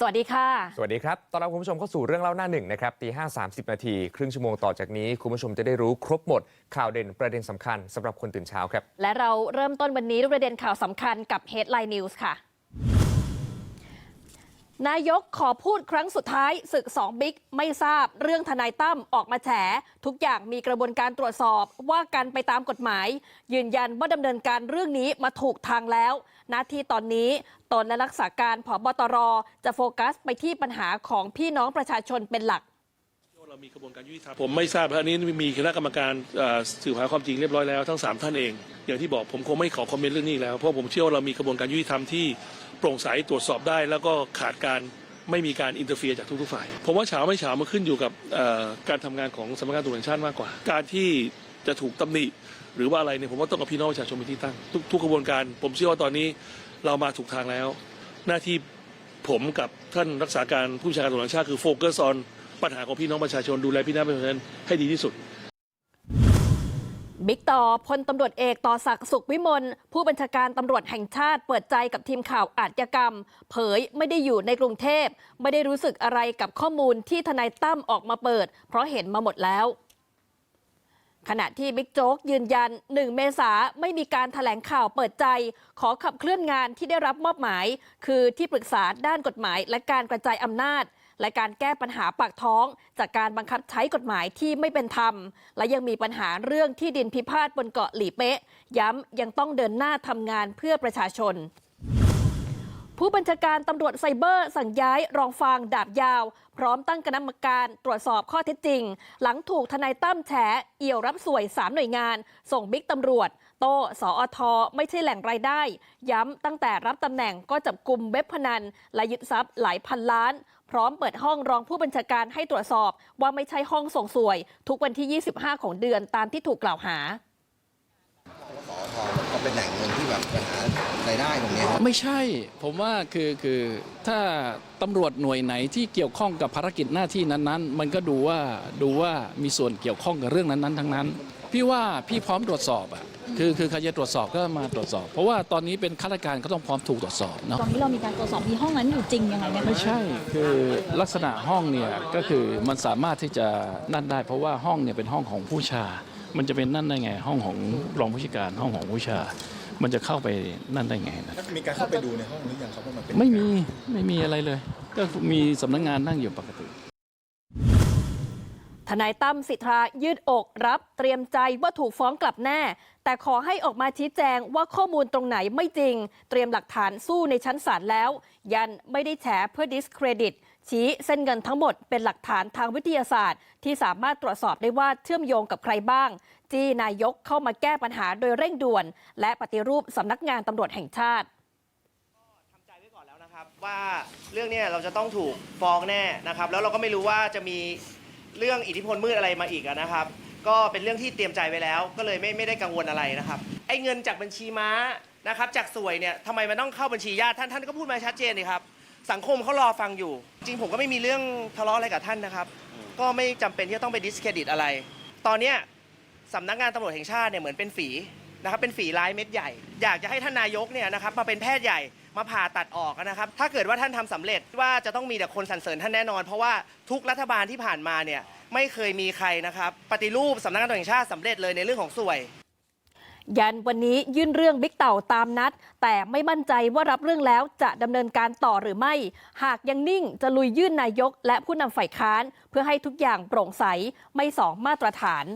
สวัสดีค่ะ สวัสดีครับต้อนรับคุณผู้ชมเข้าสู่เรื่องเล่าหน้าหนึ่งนะครับตีห้าสามสิบนาที ครึ่งชั่วโมงต่อจากนี้ คุณผู้ชมจะได้รู้ครบหมด ข่าวเด่นประเด็นสำคัญสำหรับคนตื่นเช้าครับ และเราเริ่มต้นวันนี้ด้วยประเด็นข่าวสำคัญกับ Headline News ค่ะ นายกขอพูดครั้งสุดท้ายศึกสองบิ๊กไม่ทราบเรื่องทนายตั้มออกมาแฉ ทุกอย่างมีกระบวนการตรวจสอบว่ากันไปตามกฎหมาย ยืนยันว่าดำเนินการเรื่องนี้มาถูกทางแล้วหน้าที่ตอนนี้ตนและรักษาการผบตรจะโฟกัสไปที่ปัญหาของพี่น้องประชาชนเป็นหลักเรามีกระบวนการยุติธรรมผมไม่ทราบเพราะอันนี้มีคณะกรรมการสืบหาความจริงเรียบร้อยแล้วทั้งสามท่านเอง อย่างที่บอกผมคงไม่ขอคอมเมนต์เรื่องนี้แล้วเพราะผมเชื่อว่าเรามีกระบวนการยุติธรรมที่ โปร่งใสตรวจสอบได้ แล้วก็ขาดการไม่มีการอินเตอร์เฟียจากทุกๆฝ่าย ผมว่าเฉาไม่เฉามันขึ้นอยู่กับการทำงานของสำนักงานตรวจแห่งชาติมากกว่า การที่จะถูกตำหนิหรือว่าอะไรเนี่ยผมว่าต้องกับพี่น้องประชาชนเป็นที่ตั้งทุกทุกกระบวนการ ผมเชื่อว่าตอนนี้เรามาถูกทางแล้ว หน้าที่ผมกับท่านรักษาการผู้บัญชาการตำรวจแห่งชาติคือโฟกัสออนปัญหาของพี่น้องประชาชนดูแลพี่น้องประชาชนให้ดีที่สุด บิ๊กต่อพลตำรวจเอกต่อศักดิ์สุขวิมลผู้บัญชาการตำรวจแห่งชาติเปิดใจกับทีมข่าวอาชญากรรม เผยไม่ได้อยู่ในกรุงเทพ ไม่ได้รู้สึกอะไรกับข้อมูลที่ทนายตั้มออกมาเปิด เพราะเห็นมาหมดแล้ว ขณะที่บิ๊กโจ๊กยืนยัน 1 เมษาไม่มีการถแถลงข่าวเปิดใจ ขอขับเคลื่อนงานที่ได้รับมอบหมาย คือที่ปรึกษาด้านกฎหมายและการกระจายอำนาจ และการแก้ปัญหาปากท้อง จากการบังคับใช้กฎหมายที่ไม่เป็นธรรม และยังมีปัญหาเรื่องที่ดินพิพาทบนเกาะหลีเป๊ะ ย้ำยังต้องเดินหน้าทำงานเพื่อประชาชนผู้บัญชาการตำรวจไซเบอร์สั่งย้ายรองฟางดาบยาว พร้อมตั้งคณะกรรมการตรวจสอบข้อเท็จจริง หลังถูกทนายตั้มแฉเอี่ยวรับสวย 3 หน่วยงาน ส่งบิ๊กตำรวจ โต้สอทไม่ใช่แหล่งรายได้ ย้ำตั้งแต่รับตำแหน่งก็จับกลุ่มเว็บพนันและยึดทรัพย์หลายพันล้าน พร้อมเปิดห้องรองผู้บัญชาการให้ตรวจสอบว่าไม่ใช่ห้องส่งสวย ทุกวันที่ 25 ของเดือนตามที่ถูกกล่าวหาสอทก็เป็นแหล่งเงินที่แบบปัญหารายได้ตรงเนี้ยครับไม่ใช่ผมว่าคือคือถ้าตำรวจหน่วยไหนที่เกี่ยวข้องกับภารกิจหน้าที่นั้นๆ มันก็ดูว่าดูว่ามีส่วนเกี่ยวข้องกับเรื่องนั้นๆ ทั้งนั้น พี่ว่าพี่พร้อมตรวจสอบอะคือคือใครจะตรวจสอบก็มาตรวจสอบ เพราะว่าตอนนี้เป็นข้าราชการก็ต้องพร้อมถูกตรวจสอบเนาะตอนนี้เรามีการตรวจสอบมีห้องนั้นอยู่จริงยังไงไหมคะไม่ใช่คือลักษณะห้องเนี่ยก็คือมันสามารถที่จะนั่นได้ เพราะว่าห้องเนี่ยเป็นห้องของผู้ชา มันจะเป็นนั่นได้ไง ห้องของรองผู้จัดการห้องของผู้ชา มันจะเข้าไปนั่นได้ไงนะมีการเข้าไปดูในห้องหรือยังครับว่ามันเป็นไม่มีไม่มีอะไรเลย ก็มีสำนักงานนั่งอยู่ปกติ ทนายตั้มสิทธายืดอกรับเตรียมใจว่าถูกฟ้องกลับแน่ แต่ขอให้ออกมาชี้แจงว่าข้อมูลตรงไหนไม่จริง เตรียมหลักฐานสู้ในชั้นศาลแล้ว ยันไม่ได้แฉเพื่อดิสเครดิต ชี้เส้นเงินทั้งหมดเป็นหลักฐานทางวิทยาศาสตร์ ที่สามารถตรวจสอบได้ว่าเชื่อมโยงกับใครบ้าง จี้นายกเข้ามาแก้ปัญหาโดยเร่งด่วน และปฏิรูปสำนักงานตำรวจแห่งชาติทำใจไว้ก่อนแล้วนะครับว่าเรื่องนี้เราจะต้องถูกฟ้องแน่นะครับ แล้วเราก็ไม่รู้ว่าจะมี เรื่องอิทธิพลมืดอะไรมาอีกอะนะครับ ก็เป็นเรื่องที่เตรียมใจไว้แล้ว ก็เลยไม่ไม่ได้กังวลอะไรนะครับไอ้เงินจากบัญชีม้านะครับจากสวยเนี่ยทำไมมันต้องเข้าบัญชีญาติท่านท่านก็พูดมาชัดเจนนี่ครับ สังคมเขารอฟังอยู่ จริงผมก็ไม่มีเรื่องทะเลาะอะไรกับท่านนะครับ ก็ไม่จำเป็นที่จะต้องไปดิสเครดิตอะไร ตอนเนี้ยสำนักงานตำรวจแห่งชาติเนี่ยเหมือนเป็นฝีนะครับเป็นฝีร้ายเม็ดใหญ่ อยากจะให้ท่านนายกเนี่ยนะครับมาเป็นแพทย์ใหญ่ มาผ่าตัดออกนะครับ ถ้าเกิดว่าท่านทำสำเร็จว่าจะต้องมีแต่คนสรรเสริญท่านแน่นอน เพราะว่าทุกรัฐบาลที่ผ่านมาเนี่ยไม่เคยมีใครนะครับ ปฏิรูปสำนักงานตำรวจแห่งชาติสำเร็จเลยในเรื่องของสวย ยันวันนี้ยื่นเรื่องบิ๊กเต่าตามนัด แต่ไม่มั่นใจว่ารับเรื่องแล้วจะดำเนินการต่อหรือไม่ หากยังนิ่งจะลุยยื่นนายก และผู้นำฝ่ายค้าน เพื่อให้ทุกอย่างโปร่งใสไม่สองมาตรฐาน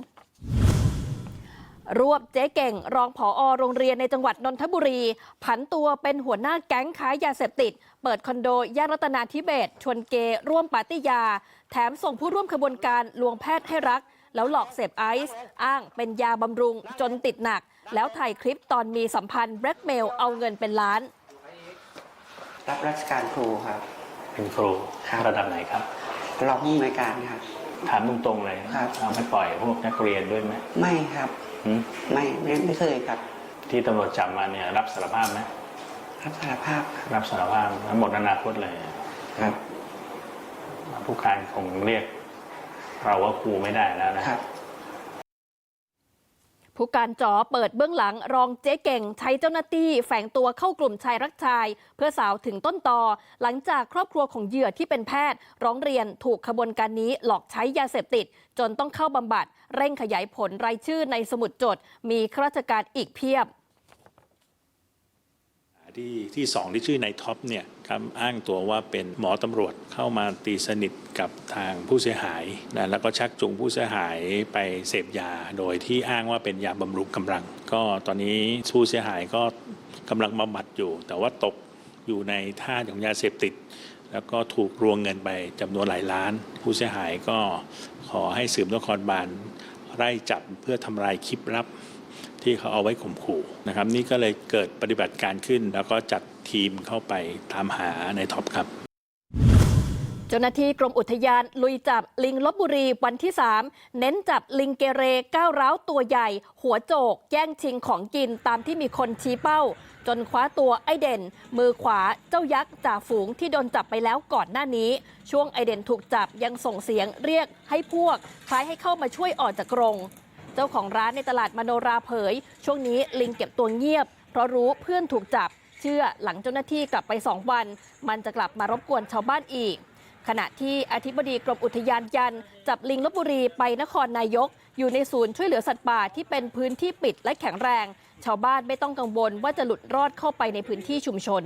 รวบเจ๊เก่ง รองผออโรงเรียนในจังหวัดนนทบุรี ผันตัวเป็นหัวหน้าแก๊งค้ายาเสพติด เปิดคอนโดย่านรัตนาธิเบศชวนเกย์ร่วมปาร์ตี้ยา แถมส่งผู้ร่วมขบวนการลวงแพทย์ให้รัก แล้วหลอกเสพไอซ์อ้างเป็นยาบำรุงจนติดหนัก แล้วถ่ายคลิปตอนมีสัมพันธ์แบล็กเมลเอาเงินเป็นล้าน รับราชการครูครับ เป็นครูครับ ระดับไหนครับรองผู้อำนวยการครับ ถามตรงๆเลยครับเอาไม่ปล่อยพวกนักเรียนด้วยไหมไม่ครับ หืมไม่ไม่ไม่เคยครับ ที่ตำรวจจับมาเนี่ย รับสารภาพไหมรับสารภาพครับรับสารภาพทั้งหมดอนาคตเลย ครับผู้การคงเรียกเราว่าครูไม่ได้แล้วนะครับ ผู้การจอเปิดเบื้องหลังรองเจ๊เก่ง ใช้เจ้าหน้าที่แฝงตัวเข้ากลุ่มชายรักชาย เพื่อสาวถึงต้นตอ หลังจากครอบครัวของเหยื่อที่เป็นแพทย์ ร้องเรียนถูกขบวนการนี้หลอกใช้ยาเสพติด จนต้องเข้าบำบัด เร่งขยายผลรายชื่อในสมุดจด มีข้าราชการอีกเพียบ ที่ที่สองที่ชื่อในท็อปเนี่ยครับอ้างตัวว่าเป็นหมอตำรวจเข้ามาตีสนิทกับทางผู้เสียหายนะแล้วก็ชักจูงผู้เสียหายไปเสพยา โดยที่อ้างว่าเป็นยาบำรุงกำลัง ก็ตอนนี้ผู้เสียหายก็กำลังบำบัดอยู่ แต่ว่าตกอยู่ในท่าของยาเสพติด แล้วก็ถูกรวงเงินไปจำนวนหลายล้าน ผู้เสียหายก็ขอให้สืบนครบาลไล่จับเพื่อทำลายคลิปลับ ที่เขาเอาไว้ข่มขู่นะครับ นี่ก็เลยเกิดปฏิบัติการขึ้น แล้วก็จัดทีมเข้าไปตามหาในท็อปครับเจ้าหน้าที่กรมอุทยานลุยจับลิงลบบุรีวันที่ 3 เน้นจับลิงเกเรก้าวร้าวตัวใหญ่ หัวโจกแย่งชิงของกินตามที่มีคนชี้เป้า จนคว้าตัวไอเด่น มือขวาเจ้ายักษ์จ่าฝูงที่โดนจับไปแล้วก่อนหน้านี้ ช่วงไอเด่นถูกจับยังส่งเสียงเรียกให้พวกคล้ายให้เข้ามาช่วยออกจากกรง เจ้าของร้านในตลาดมโนราเผย ช่วงนี้ลิงเก็บตัวเงียบ เพราะรู้เพื่อนถูกจับ เชื่อหลังเจ้าหน้าที่กลับไปสองวัน มันจะกลับมารบกวนชาวบ้านอีก ขณะที่อธิบดีกรมอุทยานยัน จับลิงลบบุรีไปนครนายก อยู่ในศูนย์ช่วยเหลือสัตว์ป่าที่เป็นพื้นที่ปิดและแข็งแรง ชาวบ้านไม่ต้องกังวลว่าจะหลุดรอดเข้าไปในพื้นที่ชุมชน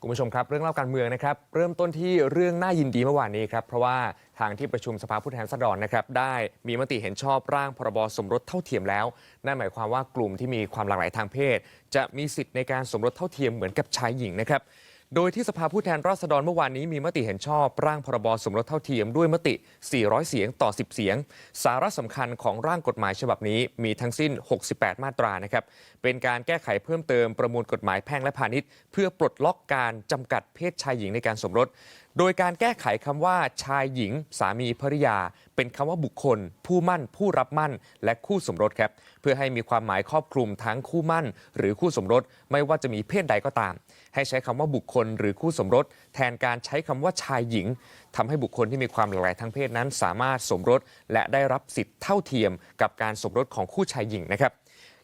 คุณผู้ชมครับเรื่องเล่าการเมืองนะครับเริ่มต้นที่เรื่องน่ายินดีเมื่อวานนี้ครับเพราะว่าทางที่ประชุมสภาผู้แทนราษฎรนะครับได้มีมติเห็นชอบร่างพรบสมรสเท่าเทียมแล้ว นั่นหมายความว่ากลุ่มที่มีความหลากหลายทางเพศ จะมีสิทธิ์ในการสมรสเท่าเทียมเหมือนกับชายหญิงนะครับ โดยที่สภาผู้แทนราษฎรเมื่อวานนี้มีมติเห็นชอบร่างพรบสมรสเท่าเทียมด้วยมติ 400 เสียงต่อ 10 เสียง สาระสำคัญของร่างกฎหมายฉบับนี้มีทั้งสิ้น 68 มาตรานะครับ เป็นการแก้ไขเพิ่มเติมประมวลกฎหมายแพ่งและพาณิชย์ เพื่อปลดล็อกการจำกัดเพศชายหญิงในการสมรส โดยการแก้ไขคำว่าชายหญิง สามีภริยา เป็นคำว่าบุคคล ผู้มั่น ผู้รับมั่น และคู่สมรสครับ เพื่อให้มีความหมายครอบคลุมทั้งคู่มั่น หรือคู่สมรส ไม่ว่าจะมีเพศใดก็ตาม ให้ใช้คำว่าบุคคล หรือคู่สมรส แทนการใช้คำว่าชายหญิงทำให้บุคคลที่มีความหลากหลายทางเพศนั้น สามารถสมรส และได้รับสิทธิ์เท่าเทียม กับการสมรสของคู่ชายหญิงนะครับ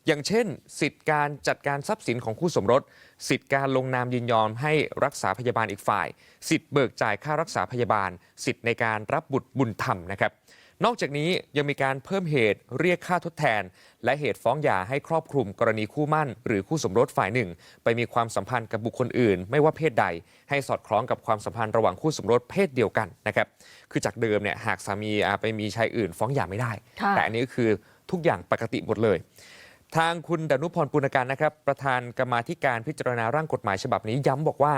อย่างเช่น สิทธิการจัดการทรัพย์สินของคู่สมรส สิทธิการลงนามยินยอมให้รักษาพยาบาลอีกฝ่าย สิทธิ์เบิกจ่ายค่ารักษาพยาบาล สิทธิ์ในการรับบุตรบุญธรรมนะครับนอกจากนี้ยังมีการเพิ่มเหตุเรียกค่าทดแทน และเหตุฟ้องหย่าให้ครอบคลุมกรณีคู่มั่น หรือคู่สมรสฝ่ายหนึ่ง ไปมีความสัมพันธ์กับบุคคลอื่น ไม่ว่าเพศใด ให้สอดคล้องกับความสัมพันธ์ระหว่างคู่สมรสเพศเดียวกันนะครับคือจากเดิมเนี่ยหากสามีอ่าไปมีชายอื่น ฟ้องหย่าไม่ได้ค่ะแต่อันนี้ก็คือทุกอย่างปกติหมดเลย ทางคุณดนุพรปุณการนะครับ ประธานกรรมาธิการพิจารณาร่างกฎหมายฉบับนี้ย้ำบอกว่า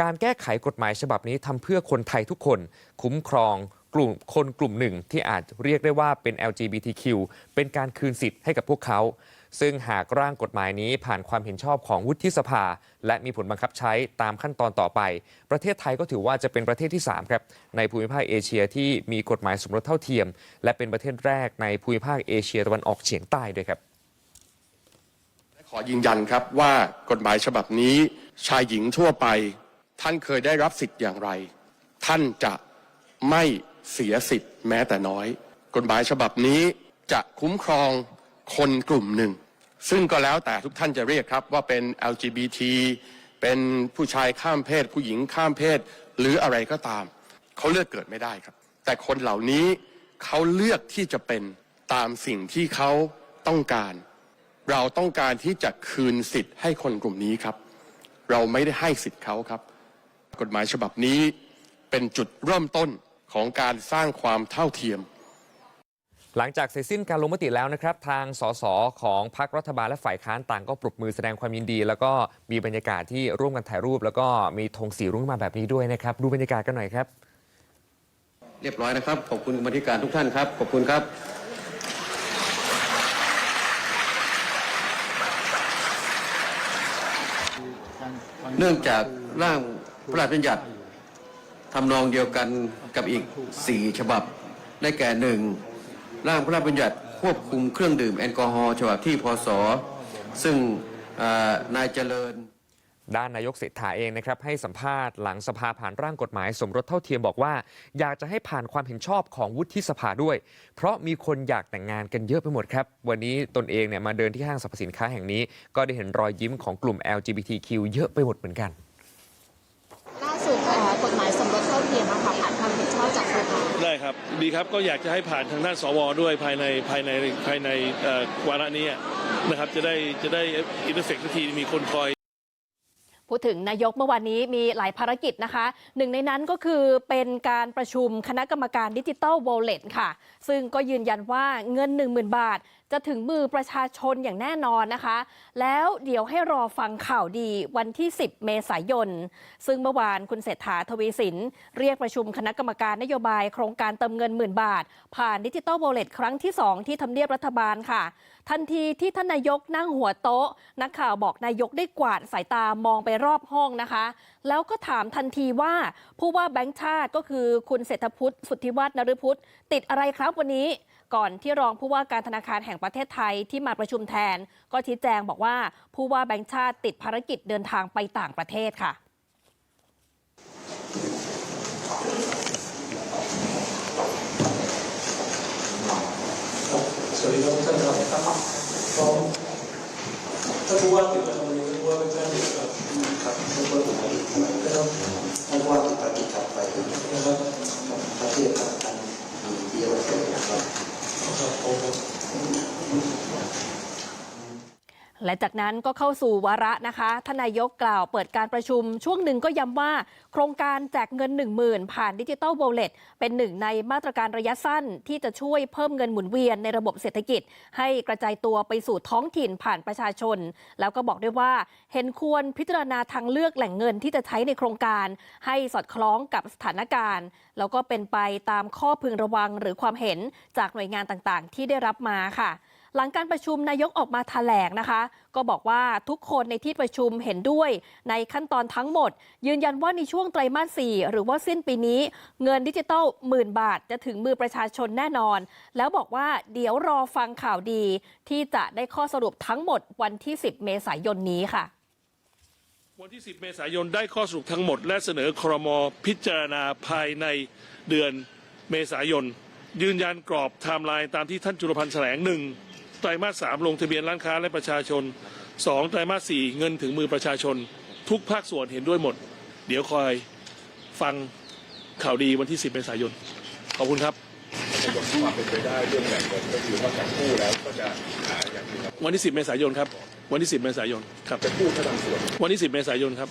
การแก้ไขกฎหมายฉบับนี้ทำเพื่อคนไทยทุกคน คุ้มครองกลุ่มคนกลุ่มหนึ่งที่อาจเรียกได้ว่าเป็น LGBTQ เป็นการคืนสิทธิ์ให้กับพวกเขา ซึ่งหากร่างกฎหมายนี้ผ่านความเห็นชอบของวุฒิสภา และมีผลบังคับใช้ตามขั้นตอนต่อไป ประเทศไทยก็ถือว่าจะเป็นประเทศที่3ครับในภูมิภาคเอเชียที่มีกฎหมายสมรสเท่าเทียม และเป็นประเทศแรกในภูมิภาคเอเชียตะวันออกเฉียงใต้ด้วยครับ อยืนยันครับว่ากฎหมายฉบับนี้ชายหญิงทั่วไป ท่านเคยได้รับสิทธิ์อย่างไร ท่านจะไม่เสียสิทธิ์แม้แต่น้อย กฎหมายฉบับนี้จะคุ้มครองคนกลุ่มหนึ่ง ซึ่งก็แล้วแต่ทุกท่านจะเรียกครับว่าเป็น LGBT เป็นผู้ชายข้ามเพศ ผู้หญิงข้ามเพศ หรืออะไรก็ตาม เขาเลือกเกิดไม่ได้ครับ แต่คนเหล่านี้เขาเลือกที่จะเป็นตามสิ่งที่เขาต้องการ เราต้องการที่จะคืนสิทธิ์ให้คนกลุ่มนี้ครับ เราไม่ได้ให้สิทธิ์เขาครับ กฎหมายฉบับนี้เป็นจุดเริ่มต้นของการสร้างความเท่าเทียม หลังจากเสร็จสิ้นการลงมติแล้วนะครับ ทางสสของพรรครัฐบาลและฝ่ายค้านต่างก็ปรบมือแสดงความยินดี แล้วก็มีบรรยากาศที่ร่วมกันถ่ายรูป แล้วก็มีธงสีรุ้งมาแบบนี้ด้วยนะครับดูบรรยากาศกันหน่อยครับ เรียบร้อยนะครับขอบคุณกรรมาธิการทุกท่านครับขอบคุณครับ เนื่องจากร่างพระราชบัญญัติทำนองเดียวกันกับอีก 4 ฉบับ ได้แก่หนึ่งร่างพระราชบัญญัติควบคุมเครื่องดื่มแอลกอฮอล์ฉบับที่พศซึ่งนายเจริญ ด้านนายกเศรษฐาเองนะครับให้สัมภาษณ์หลังสภาผ่านร่างกฎหมาย สมรสเท่าเทียมบอกว่า อยากจะให้ผ่านความเห็นชอบของวุฒิสภาด้วย เพราะมีคนอยากแต่งงานกันเยอะไปหมดครับ วันนี้ตนเองเนี่ยมาเดินที่ห้างสรรพสินค้าแห่งนี้ ก็ได้เห็นรอยยิ้มของกลุ่ม LGBTQ เยอะไปหมดเหมือนกันล่าสุดเอ่อกฎหมายสมรสเท่าเทียมอะค่ะผ่านความเห็นชอบจากสภาได้ครับดีครับก็อยากจะให้ผ่านทางด้านสวด้วยภายในภายในภายในเอ่อวาระนี้นะครับจะได้จะได้อินเตอร์เฟกทีมีคนคอย พูดถึงนายกเมื่อวานนี้มีหลายภารกิจนะคะ หนึ่งในนั้นก็คือเป็นการประชุมคณะกรรมการดิจิตอลวอลเล็ตค่ะ ซึ่งก็ยืนยันว่าเงิน 10,000 บาท จะถึงมือประชาชนอย่างแน่นอนนะคะ แล้วเดี๋ยวให้รอฟังข่าวดีวันที่ 10 เมษายน ซึ่งเมื่อวานคุณเศรษฐาทวีสิน เรียกประชุมคณะกรรมการนโยบายโครงการเติมเงินหมื่นบาท ผ่านดิจิ t a ล w อลเลตครั้งที่ 2 ที่ทำเนียบรัฐบาลค่ะ ทันทีที่ท่านนายกนั่งหัวโต๊ะ นักข่าวบอกนายกได้กวาดสายตามองไปรอบห้องนะคะ แล้วก็ถามทันทีว่าผู้ว่าแบงค์ชาติก็คือคุณเศรษฐพุทธสุทธิวัฒนฤพุทธติดอะไรครับวันนี้ ก่อนที่รองผู้ว่าการธนาคารแห่งประเทศไทยที่มาประชุมแทน ก็ชี้แจงบอกว่าผู้ว่าแบงค์ชาติติดภารกิจเดินทางไปต่างประเทศค่ะสวัสดีครับท่านครับพร้อมท่านผู้ว่าติดประชุมนี้ท่านผู้ว่าเป็นเจ้าน้าที่ครับครับท่านผู้ว่าติดภารกิจนะครับท่านผู้ว่าติดภารกิจครับไปนะครับประเทศครับมีเยาวชนนะครับ Пожалуйста. และจากนั้นก็เข้าสู่วาระนะคะทานายกกล่าวเปิดการประชุม ช่วงหนึ่งก็ย้ำว่า โครงการแจกเงิน 1 0,000 ผ่านดิจิ t a ล w อลเล็ตเป็นหนึ่งในมาตรการระยะสั้น ที่จะช่วยเพิ่มเงินหมุนเวียนในระบบเศรษฐกิจ ให้กระจายตัวไปสู่ท้องถิ่นผ่านประชาชน แล้วก็บอกด้วยว่า เห็นควรพิจารณาทางเลือกแหล่งเงินที่จะใช้ในโครงการ ให้สอดคล้องกับสถานการณ์ แล้วก็เป็นไปตามข้อพึงระวังหรือความเห็นจากหน่วยงานต่างๆ ที่ได้รับมาค่ะ หลังการประชุมนายกออกมาแถลงนะคะ ก็บอกว่าทุกคนในที่ประชุมเห็นด้วยในขั้นตอนทั้งหมด ยืนยันว่าในช่วงไตรมาส 4 หรือว่าสิ้นปีนี้ เงินดิจิตอลหมื่นบาทจะถึงมือประชาชนแน่นอน แล้วบอกว่าเดี๋ยวรอฟังข่าวดี ที่จะได้ข้อสรุปทั้งหมดวันที่ 10 เมษายนนี้ค่ะวันที่ 10 เมษายนได้ข้อสรุปทั้งหมด และเสนอครมพิจารณาภายในเดือนเมษายน ยืนยันกรอบไทม์ไลน์ตามที่ท่านจุลพันธ์แถลงหนึ่ง ไตรมาสสามลงทะเบียนร้านค้าและประชาชนสองไตรมาสสี่เงินถึงมือประชาชน ทุกภาคส่วนเห็นด้วยหมด เดี๋ยวคอยฟังข่าวดีวันที่ 10เมษายน ขอบคุณครับวันที่ 10 เมษายนครับ วันที่ 10 เมษายนครับ จะพูดแค่บางส่วน วันที่ 10 เมษายนครับ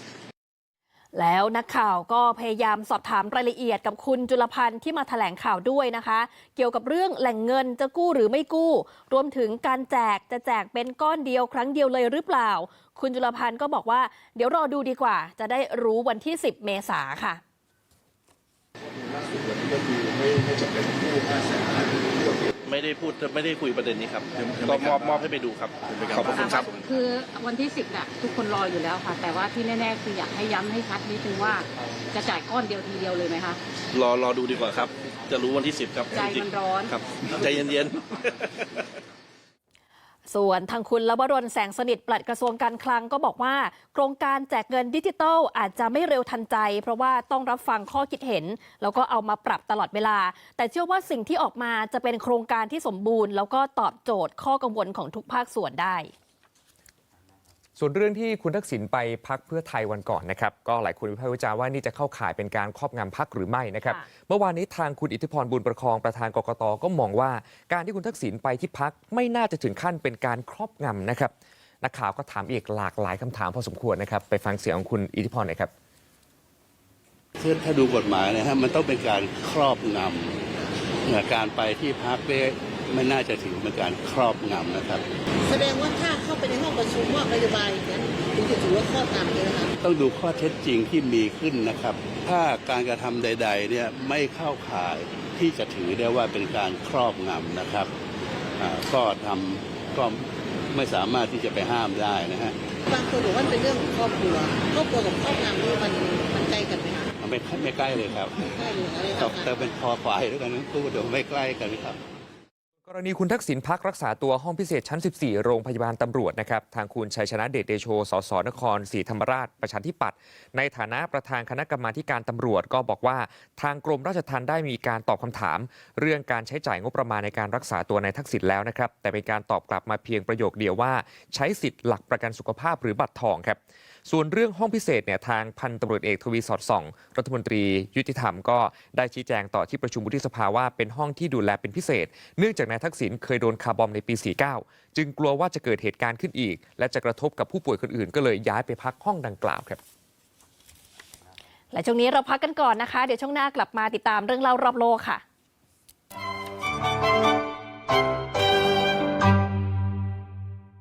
แล้วนักข่าวก็พยายามสอบถามรายละเอียดกับคุณจุลพันธ์ที่มาแถลงข่าวด้วยนะคะ เกี่ยวกับเรื่องแหล่งเงินจะกู้หรือไม่กู้ รวมถึงการแจกจะแจกเป็นก้อนเดียวครั้งเดียวเลยหรือเปล่า คุณจุลพันธ์ก็บอกว่า เดี๋ยวรอดูดีกว่า จะได้รู้วันที่ 10 เมษาค่ะไม่ได้พูดไม่ได้คุยประเด็นนี้ครับก็มอบมอบให้ไปดูครับขอบพระคุณครับคือวันที่10น่ะทุกคนรออยู่แล้วค่ะ แต่ว่าที่แน่ๆคืออยากให้ย้ำให้ชัดนิดนึงว่าจะจ่ายก้อนเดียวทีเดียวเลยไหมคะรอรอดูดีกว่าครับ จะรู้วันที่10ครับใจจริงมันร้อนๆครับใจเย็นๆ ส่วนทางคุณลวรนแสงสนิทปลัดกระทรวงการคลังก็บอกว่า โครงการแจกเงินดิจิทัลอาจจะไม่เร็วทันใจ เพราะว่าต้องรับฟังข้อคิดเห็น แล้วก็เอามาปรับตลอดเวลา แต่เชื่อว่าสิ่งที่ออกมาจะเป็นโครงการที่สมบูรณ์ แล้วก็ตอบโจทย์ข้อกังวลของทุกภาคส่วนได้ ส่วนเรื่องที่คุณทักษิณไปพักเพื่อไทยวันก่อนนะครับ ก็หลายคนวิพากษ์วิจารณ์ว่านี่จะเข้าข่ายเป็นการครอบงำพักหรือไม่นะครับค่ะเมื่อวานนี้ทางคุณอิทธิพรบุญประคองประธานกกตก็มองว่า การที่คุณทักษิณไปที่พักไม่น่าจะถึงขั้นเป็นการครอบงำนะครับนักข่าวก็ถามอีกหลากหลายคำถามพอสมควรนะครับ ไปฟังเสียงของคุณอิทธิพรหน่อยครับถ้าถ้าดูกฎหมายนะฮะมันต้องเป็นการครอบงำนะการไปที่พักเนี่ย ไม่น่าจะถือเป็นการครอบงำนะครับ แสดงว่าถ้าเข้าไปในห้องประชุมว่านโยบายอย่างนั้นถึงจะถือว่าครอบงำเลยนะคะต้องดูข้อเท็จจริงที่มีขึ้นนะครับ ถ้าการกระทำใด ๆ เนี่ยไม่เข้าข่ายที่จะถือได้ว่าเป็นการครอบงำนะครับอ่าก็ทำก็ไม่สามารถที่จะไปห้ามได้นะฮะบางคนบอกว่าเป็นเรื่องของครอบครัวครอบครัวกับครอบงำนี่มันมันใกล้กันไหมคะมันไม่ไม่ใกล้เลยครับใกล้อยู่อะไรแต่คะแต่เป็นคอควายด้วยกันทั้งคู่เดี๋ยวไม่ใกล้กันครับกก รณีคุณทักษิณพักรักษาตัวห้องพิเศษชั้น 14 โรงพยาบาลตำรวจนะครับ ทางคุณชัยชนะเดชเดโช สสนครศรีธรรมราช ประชาธิปัตย์ในฐานะประธานคณะกรรมาการตำรวจก็บอกว่า ทางกรมราชทัณฑ์ได้มีการตอบคำถาม เรื่องการใช้จ่ายงบประมาณในการรักษาตัวนายทักษิณแล้วนะครับ แต่เป็นการตอบกลับมาเพียงประโยคเดียวว่า ใช้สิทธิ์หลักประกันสุขภาพหรือบัตรทองครับ ส่วนเรื่องห้องพิเศษเนี่ยทางพันตำรวจเอกทวีสอดส่อง รัฐมนตรียุติธรรมก็ได้ชี้แจงต่อที่ประชุมวุฒิสภาว่าเป็นห้องที่ดูแลเป็นพิเศษ เนื่องจากนายทักษิณเคยโดนคาร์บอมในปี 49 จึงกลัวว่าจะเกิดเหตุการณ์ขึ้นอีก และจะกระทบกับผู้ป่วยคนอื่น ก็เลยย้ายไปพักห้องดังกล่าวครับและช่วงนี้เราพักกันก่อนนะคะ เดี๋ยวช่วงหน้ากลับมาติดตามเรื่องเล่ารอบโลกค่ะ